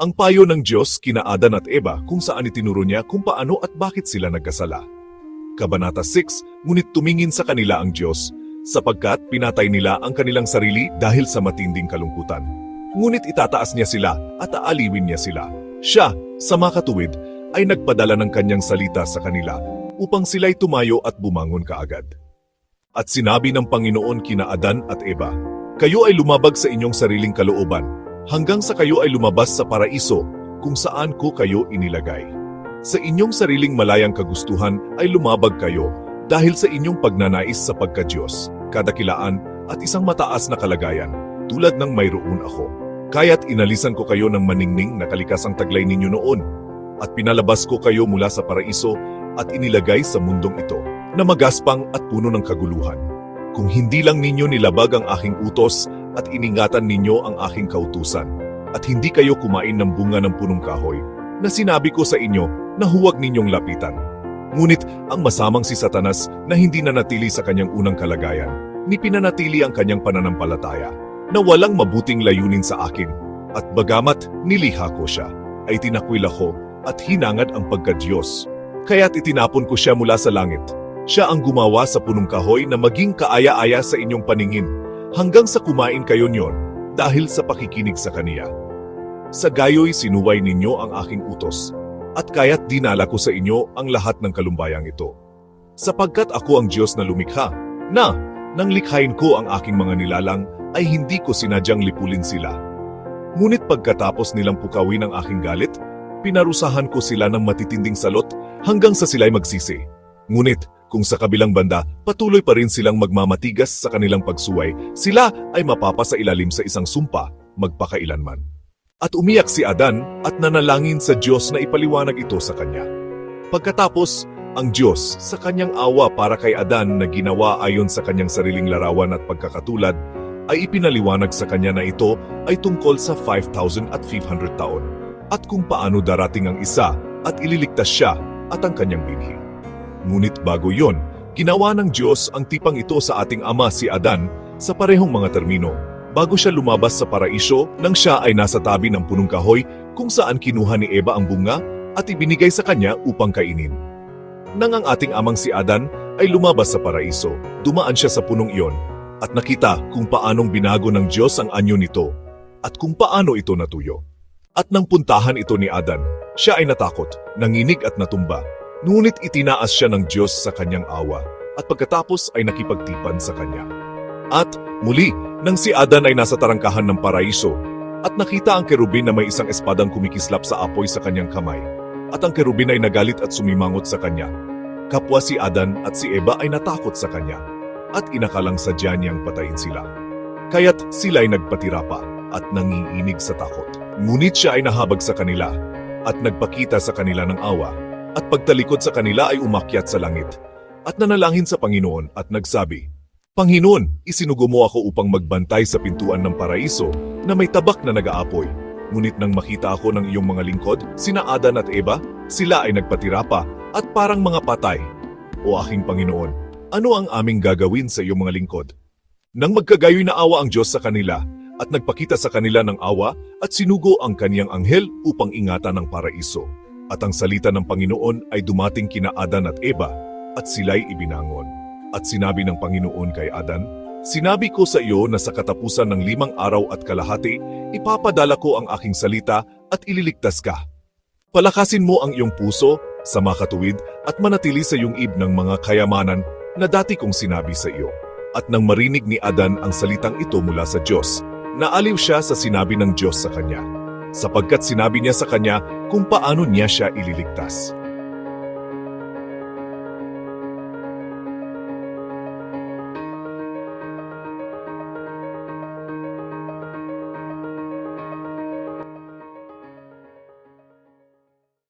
Ang payo ng Diyos kina Adan at Eva kung saan itinuro niya kung paano at bakit sila nagkasala. Kabanata 6, ngunit tumingin sa kanila ang Diyos, sapagkat pinatay nila ang kanilang sarili dahil sa matinding kalungkutan. Ngunit itataas niya sila at aaliwin niya sila. Siya, sa makatuwid, ay nagpadala ng kanyang salita sa kanila upang sila'y tumayo at bumangon kaagad. At sinabi ng Panginoon kina Adan at Eva, Kayo ay lumabag sa inyong sariling kalooban, hanggang sa kayo ay lumabas sa paraiso kung saan ko kayo inilagay. Sa inyong sariling malayang kagustuhan ay lumabag kayo dahil sa inyong pagnanais sa pagka-Diyos, kadakilaan at isang mataas na kalagayan tulad ng mayroon ako. Kaya't inalisan ko kayo ng maningning na kalikasang taglay ninyo noon at pinalabas ko kayo mula sa paraiso at inilagay sa mundong ito na magaspang at puno ng kaguluhan. Kung hindi lang ninyo nilabag ang aking utos at iningatan ninyo ang aking kautusan, at hindi kayo kumain ng bunga ng punong kahoy, na sinabi ko sa inyo na huwag ninyong lapitan. Ngunit ang masamang si Satanas na hindi nanatili sa kanyang unang kalagayan, ni pinanatili ang kanyang pananampalataya, na walang mabuting layunin sa akin, at bagamat niliha ko siya, ay tinakwil ako at hinangad ang pagka-Diyos. Kaya't itinapon ko siya mula sa langit. Siya ang gumawa sa punong kahoy na maging kaaya-aya sa inyong paningin, hanggang sa kumain kayo niyon dahil sa pakikinig sa kaniya. Sa gayo'y sinuway ninyo ang aking utos, at kaya't dinala ko sa inyo ang lahat ng kalumbayang ito. Sapagkat ako ang Diyos na lumikha, na, nang likhain ko ang aking mga nilalang, ay hindi ko sinadyang lipulin sila. Ngunit pagkatapos nilang pukawin ang aking galit, pinarusahan ko sila ng matitinding salot hanggang sa sila'y magsisi. Ngunit, kung sa kabilang banda, patuloy pa rin silang magmamatigas sa kanilang pagsuway, sila ay mapapasailalim sa isang sumpa, magpakailanman. At umiyak si Adan at nanalangin sa Diyos na ipaliwanag ito sa kanya. Pagkatapos, ang Diyos sa kanyang awa para kay Adan na ginawa ayon sa kanyang sariling larawan at pagkakatulad, ay ipinaliwanag sa kanya na ito ay tungkol sa 5,500 taon at kung paano darating ang isa at ililigtas siya at ang kanyang binhi. Ngunit bago yon, ginawa ng Diyos ang tipang ito sa ating ama si Adan sa parehong mga termino bago siya lumabas sa paraiso nang siya ay nasa tabi ng punong kahoy kung saan kinuha ni Eva ang bunga at ibinigay sa kanya upang kainin. Nang ang ating amang si Adan ay lumabas sa paraiso, dumaan siya sa punong iyon at nakita kung paanong binago ng Diyos ang anyo nito at kung paano ito natuyo. At nang puntahan ito ni Adan, siya ay natakot, nanginig at natumba. Ngunit itinaas siya ng Diyos sa kanyang awa at pagkatapos ay nakipagtipan sa kanya. At muli, nang si Adan ay nasa tarangkahan ng paraiso at nakita ang kerubin na may isang espadang kumikislap sa apoy sa kanyang kamay at ang kerubin ay nagalit at sumimangot sa kanya. Kapwa si Adan at si Eva ay natakot sa kanya at inakalang sadya niyang patayin sila. Kaya't sila'y nagpatira pa at nanginginig sa takot. Ngunit siya ay nahabag sa kanila at nagpakita sa kanila ng awa at pagtalikod sa kanila ay umakyat sa langit at nanalangin sa Panginoon at nagsabi, Panginoon, isinugo mo ako upang magbantay sa pintuan ng paraiso na may tabak na nag-aapoy. Ngunit nang makita ako ng iyong mga lingkod, sina Adan at Eva, sila ay nagpatira pa at parang mga patay. O aking Panginoon, ano ang aming gagawin sa iyong mga lingkod? Nang magkagayoy na awa ang Diyos sa kanila at nagpakita sa kanila ng awa at sinugo ang kaniyang anghel upang ingatan ang paraiso. At ang salita ng Panginoon ay dumating kina Adan at Eva at sila'y ibinangon. At sinabi ng Panginoon kay Adan, Sinabi ko sa iyo na sa katapusan ng limang araw at kalahati, ipapadala ko ang aking salita at ililigtas ka. Palakasin mo ang iyong puso sa makatuwid at manatili sa iyong ib ng mga kayamanan na dati kong sinabi sa iyo. At nang marinig ni Adan ang salitang ito mula sa Diyos, naaliw siya sa sinabi ng Diyos sa kanya, sapagkat sinabi niya sa kanya kung paano niya siya ililigtas.